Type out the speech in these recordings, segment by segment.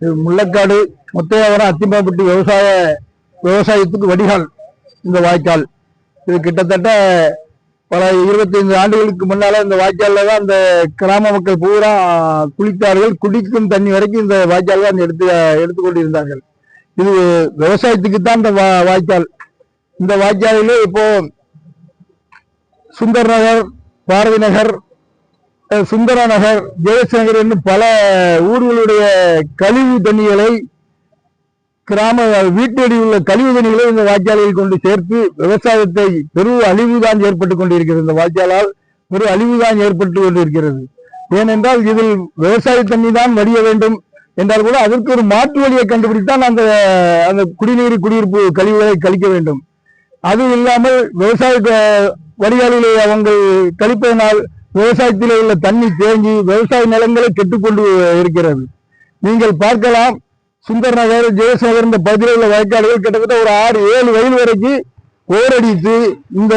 இது முள்ளக்காடு முத்தையாவரம் அத்திம்பாப்பட்டி விவசாய விவசாயத்துக்கு வடிகால் இந்த வாய்க்கால். இது கிட்டத்தட்ட பல இருபத்தைந்து ஆண்டுகளுக்கு முன்னால இந்த வாய்க்காலில் தான் இந்த கிராம மக்கள் பூரா குளித்தார்கள் குடிக்கும் தண்ணி வரைக்கும் இந்த வாய்க்கால் தான் எடுத்து எடுத்துக்கொண்டிருந்தார்கள். இது விவசாயத்துக்கு தான் இந்த வா- வாய்க்கால். இந்த வாய்க்காலிலே இப்போ சுந்தர் நகர் பாரதி நகர் சுந்தர நகர் ஜெயசங்கர் என்று பல ஊர்களுடைய கழிவு தண்ணிகளை கிராம வீட்டடி உள்ள கழிவு தண்ணிகளை இந்த வாய்க்காலில் கொண்டு சேர்த்து விவசாயத்தை பெரும் அழிவுதான் ஏற்பட்டுக் கொண்டிருக்கிறது. இந்த வாய்க்காலால் பெரும் அழிவுதான் ஏற்பட்டு கொண்டிருக்கிறது. ஏனென்றால் இதில் விவசாய தண்ணி தான் வடிய வேண்டும் என்றால் கூட அதற்கு ஒரு மாற்று வழியை கண்டுபிடித்தான் அந்த அந்த குடிநீர் குடியிருப்பு கழிவுகளை கழிக்க வேண்டும். அது இல்லாமல் விவசாய வடிகாலிலே அவங்க கழிப்பதனால் விவசாயத்தில் உள்ள தண்ணி தேங்கி விவசாய நிலங்களை கெட்டுக்கொண்டு இருக்கிறது. நீங்கள் பார்க்கலாம் சுந்தர் நகர் ஜெயசாகர் இந்த பகுதியில் உள்ள வயக்காடுகள் கிட்டத்தட்ட ஒரு ஆறு ஏழு வயல் வரைக்கும் ஓரடித்து இந்த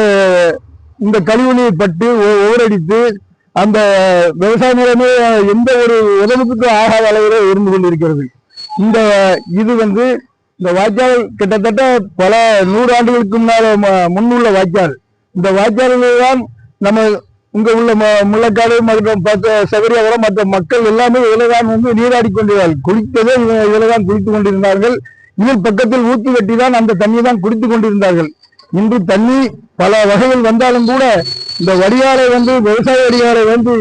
இந்த கழிவு நீர் பட்டு ஓ- ஓரடித்து அந்த விவசாய நிலமே எந்த ஒரு உதவுக்கும் ஆகாத அளவில் இருந்து கொண்டிருக்கிறது. இந்த இது வந்து இந்த வாய்க்கால் கிட்டத்தட்ட பல நூறு ஆண்டுகளுக்கு முன்னால ம- முன்னுள்ள வாய்க்கால். இந்த வாய்க்கால்கள் தான் நம்ம இங்க உள்ள ம- முள்ளக்காடு மற்றும் பக்க சபரியாவரம் மற்ற மக்கள் எல்லாமே இதில் தான் வந்து நீராடி கொண்டிருந்தார்கள். குளித்ததே இதில் தான் குளித்துக் கொண்டிருந்தார்கள். இதில் பக்கத்தில் ஊற்றி வெட்டி தான் அந்த தண்ணியை தான் குடித்துக் கொண்டிருந்தார்கள். இன்று தண்ணி பல வகையில் வந்தாலும் கூட இந்த வடிகாலை வந்து விவசாய வடிகாலை வந்து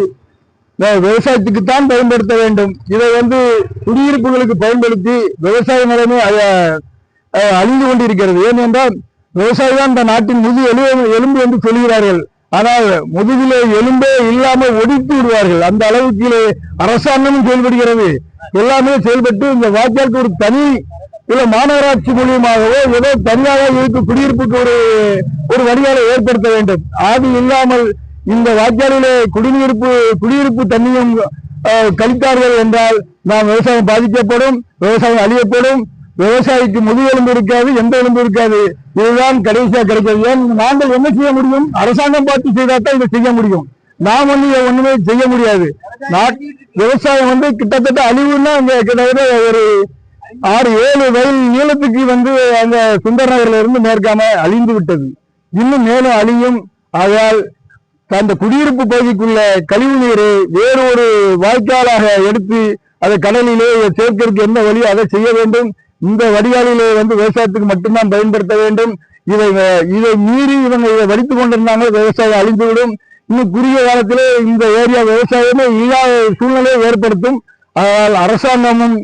விவசாயத்துக்கு தான் பயன்படுத்த வேண்டும். இதை வந்து குடியிருப்புகளுக்கு பயன்படுத்தி விவசாய நிலைமை அழிந்து கொண்டிருக்கிறது. ஏனென்றால் விவசாயி தான் இந்த நாட்டின் முது எலும்பு எலும்பு என்று சொல்கிறார்கள். ஆனால் முதுகிலே எலும்பே இல்லாமல் ஒடித்து விடுவார்கள். அந்த அளவுக்கு அரசாங்கமும் செயல்படுகிறது. எல்லாமே செயல்பட்டு இந்த வாய்க்காலுக்கு ஒரு தனி இல்ல மாநகராட்சி மூலியமாகவோ ஏதோ தனியாக இருக்கும் குடியிருப்புக்கு ஒரு ஒரு வடிகாலை ஏற்படுத்த வேண்டும். அது இல்லாமல் இந்த வாய்க்காலிலே குடிநீர்ப்பு குடியிருப்பு தண்ணியும் கழித்தார்கள் என்றால் நாம் விவசாயம் பாதிக்கப்படும் விவசாயம் அழியப்படும். விவசாயிக்கு முதுகெலும்பு இருக்காது எந்த எலும்பு இருக்காது. இதுதான் கடைசியா கிடைக்காது ஏன் நாங்கள் என்ன செய்ய முடியும்? அரசாங்கம் பார்த்து செய்தால்தான் இதை செய்ய முடியும். நாம் வந்து ஒண்ணுமே செய்ய முடியாது. விவசாயம் வந்து கிட்டத்தட்ட அழிவுன்னா இங்க கிட்டத்தட்ட ஒரு ஆறு ஏழு வயல் நீளத்துக்கு வந்து அந்த சுந்தர் நகர்ல இருந்து மேற்காம அழிந்து விட்டது. இன்னும் மேலும் அழியும். ஆகையால் அந்த குடியிருப்பு பகுதிக்குள்ள கழிவு நீரை வேறு ஒரு வாய்க்காலாக எடுத்து அதை கடலிலே சேர்க்கிறதுக்கு என்ன வழி அதை செய்ய வேண்டும். இந்த வடிகாலிலே வந்து விவசாயத்துக்கு மட்டும்தான் பயன்படுத்த வேண்டும். இதை இதை மீறி இவங்க இதை வடித்துக் கொண்டிருந்தாங்க விவசாயம் அழிந்துவிடும் இன்னும் குறுகிய காலத்திலே இந்த ஏரியா விவசாயமே இல்லாத சூழ்நிலையை ஏற்படுத்தும். ஆனால் அரசாங்கமும்